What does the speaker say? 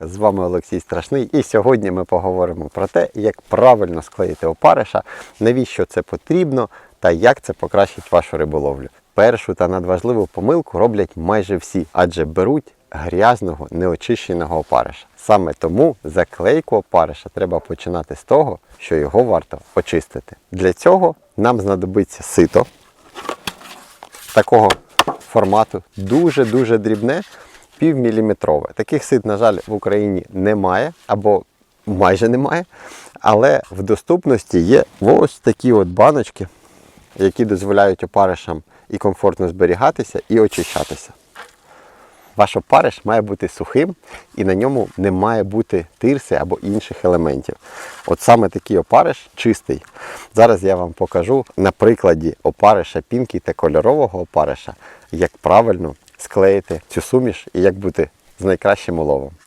З вами Олексій Страшний, і сьогодні ми поговоримо про те, як правильно склеїти опариша, навіщо це потрібно та як це покращить вашу риболовлю. Першу та надважливу помилку роблять майже всі, адже беруть грязного, неочищеного опариша. Саме тому заклейку опариша треба починати з того, що його варто очистити. Для цього нам знадобиться сито такого формату, дуже-дуже дрібне, півміліметрове. Таких сит, на жаль, в Україні немає або майже немає. Але в доступності є ось такі от баночки, які дозволяють опаришам і комфортно зберігатися, і очищатися. Ваш опариш має бути сухим і на ньому не має бути тирси або інших елементів. От саме такий опариш чистий. Зараз я вам покажу на прикладі опариша пінки та кольорового опариша, як правильно склеїти цю суміш і як бути з найкращим уловом.